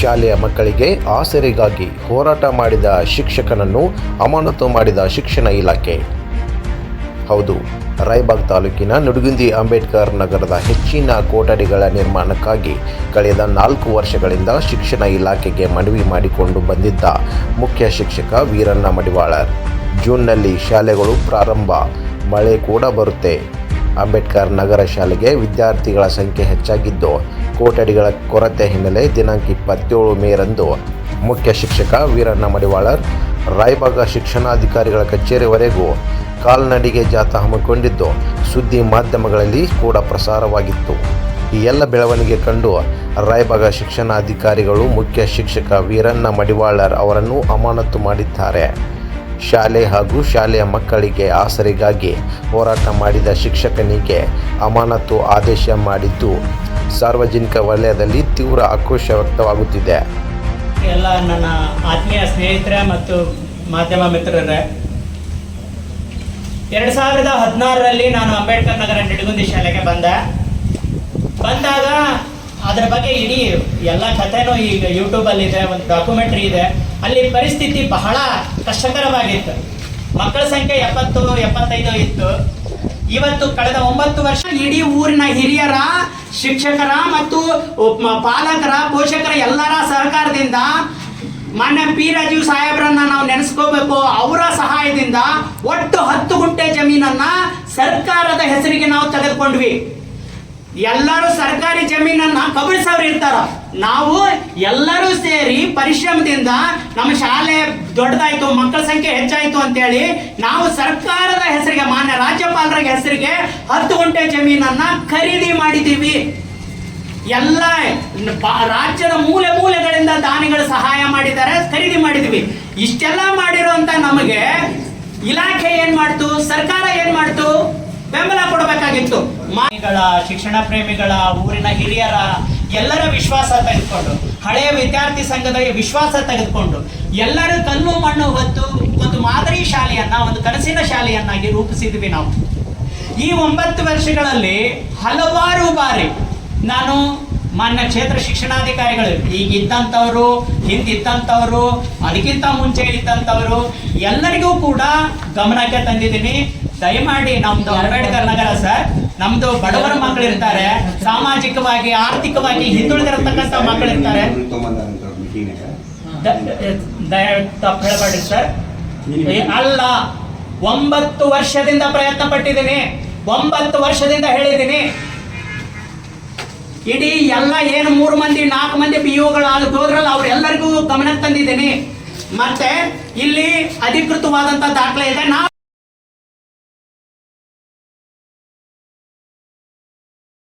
ಶಾಲೆಯ ಮಕ್ಕಳಿಗೆ ಆಸರೆಗಾಗಿ ಹೋರಾಟ ಮಾಡಿದ ಶಿಕ್ಷಕನನ್ನು ಅಮಾನತು ಮಾಡಿದ ಶಿಕ್ಷಣ ಇಲಾಖೆ. ಹೌದು, ರಾಯಬಾಗ್ ತಾಲೂಕಿನ ನುಡುಗುಂದಿ ಅಂಬೇಡ್ಕರ್ ನಗರದ ಹೆಚ್ಚಿನ ಕೊಠಡಿಗಳ ನಿರ್ಮಾಣಕ್ಕಾಗಿ ಕಳೆದ ನಾಲ್ಕು ವರ್ಷಗಳಿಂದ ಶಿಕ್ಷಣ ಇಲಾಖೆಗೆ ಮನವಿ ಮಾಡಿಕೊಂಡು ಬಂದಿದ್ದ ಮುಖ್ಯ ಶಿಕ್ಷಕ ವೀರಣ್ಣ ಮಡಿವಾಳರ್. ಜೂನ್ನಲ್ಲಿ ಶಾಲೆಗಳು ಪ್ರಾರಂಭ, ಮಳೆ ಕೂಡ ಬರುತ್ತೆ. ಅಂಬೇಡ್ಕರ್ ನಗರ ಶಾಲೆಗೆ ವಿದ್ಯಾರ್ಥಿಗಳ ಸಂಖ್ಯೆ ಹೆಚ್ಚಾಗಿದ್ದು ಕೋಟಡಿಗಳ ಕೊರತೆ ಹಿನ್ನೆಲೆ ದಿನಾಂಕ ಇಪ್ಪತ್ತೇಳು ಮೇರಂದು ಮುಖ್ಯ ಶಿಕ್ಷಕ ವೀರಣ್ಣ ಮಡಿವಾಳರ್ ರಾಯಬಾಗ ಶಿಕ್ಷಣಾಧಿಕಾರಿಗಳ ಕಚೇರಿವರೆಗೂ ಕಾಲ್ನಡಿಗೆ ಜಾಥಾ ಹಮ್ಮಿಕೊಂಡಿದ್ದು, ಸುದ್ದಿ ಮಾಧ್ಯಮಗಳಲ್ಲಿ ಕೂಡ ಪ್ರಸಾರವಾಗಿತ್ತು. ಈ ಎಲ್ಲ ಬೆಳವಣಿಗೆ ಕಂಡು ರಾಯಬಾಗ ಶಿಕ್ಷಣಾಧಿಕಾರಿಗಳು ಮುಖ್ಯ ಶಿಕ್ಷಕ ವೀರಣ್ಣ ಮಡಿವಾಳರ್ ಅವರನ್ನು ಅಮಾನತು ಮಾಡಿದ್ದಾರೆ. ಶಾಲೆ ಹಾಗೂ ಶಾಲೆಯ ಮಕ್ಕಳಿಗೆ ಆಸರೆಗಾಗಿ ಹೋರಾಟ ಮಾಡಿದ ಶಿಕ್ಷಕನಿಗೆ ಅಮಾನತು ಆದೇಶ ಮಾಡಿದ್ದು ಸಾರ್ವಜನಿಕ ವಲಯದಲ್ಲಿ ತೀವ್ರ ಆಕ್ರೋಶ ವ್ಯಕ್ತವಾಗುತ್ತಿದೆ. ಎಲ್ಲ ನನ್ನ ಆತ್ಮೀಯ ಸ್ನೇಹಿತರೆ ಮತ್ತು ಮಾಧ್ಯಮ ಮಿತ್ರರೇ, ಎರಡು ಸಾವಿರದ ಹದಿನಾರರಲ್ಲಿ ನಾನು ಅಂಬೇಡ್ಕರ್ ನಗರ ನಿಡಗುಂದಿ ಶಾಲೆಗೆ ಬಂದೆ. ಬಂದಾಗ ಅದರ ಬಗ್ಗೆ ಇಡೀ ಎಲ್ಲ ಕಥೆನೂ ಈಗ ಯೂಟ್ಯೂಬಲ್ಲಿದೆ ಒಂದು ಡಾಕ್ಯುಮೆಂಟ್ರಿ ಇದೆ. ಅಲ್ಲಿ ಪರಿಸ್ಥಿತಿ ಬಹಳ ಕಷ್ಟಕರವಾಗಿತ್ತು. ಮಕ್ಕಳ ಸಂಖ್ಯೆ ಎಪ್ಪತ್ತು, ಎಪ್ಪತ್ತೈದು ಇತ್ತು. ಇವತ್ತು ಕಳೆದ ಒಂಬತ್ತು ವರ್ಷ ಇಡೀ ಊರಿನ ಹಿರಿಯರ, ಶಿಕ್ಷಕರ ಮತ್ತು ಪಾಲಕರ, ಪೋಷಕರ ಎಲ್ಲರ ಸಹಕಾರದಿಂದ ಮಾನ್ಯ ಪಿ. ರಾಜೀವ್ ಸಾಹೇಬ್ರನ್ನ ನಾವು ನೆನೆಸ್ಕೋಬೇಕು. ಅವರ ಸಹಾಯದಿಂದ ಒಟ್ಟು ಹತ್ತು ಗುಂಟೆ ಜಮೀನನ್ನ ಸರ್ಕಾರದ ಹೆಸರಿಗೆ ನಾವು ತೆಗೆದುಕೊಂಡ್ವಿ. ಎಲ್ಲರೂ ಸರ್ಕಾರಿ ಜಮೀನನ್ನ ಕಬಳಿಸೋರು ಇರ್ತಾರ. ನಾವು ಎಲ್ಲರೂ ಸೇರಿ ಪರಿಶ್ರಮದಿಂದ ನಮ್ಮ ಶಾಲೆ ದೊಡ್ಡದಾಯ್ತು, ಮಕ್ಕಳ ಸಂಖ್ಯೆ ಹೆಚ್ಚಾಯ್ತು ಅಂತೇಳಿ ನಾವು ಸರ್ಕಾರದ ಹೆಸರಿಗೆ, ಮಾನ್ಯ ರಾಜ್ಯಪಾಲರ ಹೆಸರಿಗೆ ಹತ್ತು ಗುಂಟೆ ಜಮೀನನ್ನ ಖರೀದಿ ಮಾಡಿದ್ದೀವಿ. ಎಲ್ಲ ರಾಜ್ಯದ ಮೂಲೆ ಮೂಲೆಗಳಿಂದ ದಾನಿಗಳು ಸಹಾಯ ಮಾಡಿದ್ದಾರೆ, ಖರೀದಿ ಮಾಡಿದ್ವಿ ಇಷ್ಟೆಲ್ಲ ಮಾಡಿರುವಂತ ನಮಗೆ ಇಲಾಖೆ ಏನ್ ಮಾಡ್ತು, ಸರ್ಕಾರ ಏನ್ ಮಾಡ್ತು? ಬೆಂಬಲ ಕೊಡಬೇಕಾಗಿತ್ತು. ಮಾನಿಗಳ ಶಿಕ್ಷಣ ಪ್ರೇಮಿಗಳ, ಊರಿನ ಹಿರಿಯರ ಎಲ್ಲರ ವಿಶ್ವಾಸ ತೆಗೆದುಕೊಂಡು, ಹಳೆಯ ವಿದ್ಯಾರ್ಥಿ ಸಂಘದ ವಿಶ್ವಾಸ ತೆಗೆದುಕೊಂಡು, ಎಲ್ಲರೂ ಕಲ್ಲು ಮಣ್ಣು ಹೊತ್ತು ಒಂದು ಮಾದರಿ ಶಾಲೆಯನ್ನ, ಒಂದು ಕನಸಿನ ಶಾಲೆಯನ್ನಾಗಿ ರೂಪಿಸಿದ್ವಿ ನಾವು. ಈ ಒಂಬತ್ತು ವರ್ಷಗಳಲ್ಲಿ ಹಲವಾರು ಬಾರಿ ನಾನು ಮಾನ್ಯ ಕ್ಷೇತ್ರ ಶಿಕ್ಷಣಾಧಿಕಾರಿಗಳು, ಈಗಿದ್ದಂಥವ್ರು, ಹಿಂದಿದ್ದಂಥವರು, ಅದಕ್ಕಿಂತ ಮುಂಚೆ ಇದ್ದಂಥವರು, ಎಲ್ಲರಿಗೂ ಕೂಡ ಗಮನಕ್ಕೆ ತಂದಿದ್ದೀನಿ. ದಯಮಾಡಿ ನಮ್ದು ಅಂಬೇಡ್ಕರ್ ನಗರ ಸರ್, ನಮ್ದು ಬಡವರ ಮಕ್ಕಳಿರ್ತಾರೆ, ಸಾಮಾಜಿಕವಾಗಿ, ಆರ್ಥಿಕವಾಗಿ ಹಿಂದುಳಿದಿರತಕ್ಕಂತ ಮಕ್ಕಳಿರ್ತಾರೆ. ತಪ್ಪು ಸರ್. ಅಲ್ಲ, ಒಂಬತ್ತು ವರ್ಷದಿಂದ ಪ್ರಯತ್ನ ಪಟ್ಟಿದ್ದೀನಿ ಒಂಬತ್ತು ವರ್ಷದಿಂದ ಹೇಳಿದ್ದೀನಿ. ಇಡೀ ಎಲ್ಲ ಏನು ಮೂರು ಮಂದಿ, ನಾಲ್ಕು ಮಂದಿ ಪಿ ಯುಗಳು ಹೋದ್ರಲ್ಲ, ಅವ್ರೆಲ್ಲರಿಗೂ ಗಮನಕ್ಕೆ ತಂದಿದ್ದೀನಿ. ಮತ್ತೆ ಇಲ್ಲಿ ಅಧಿಕೃತವಾದಂತ ದಾಖಲೆ ಇದೆ. ನಾವು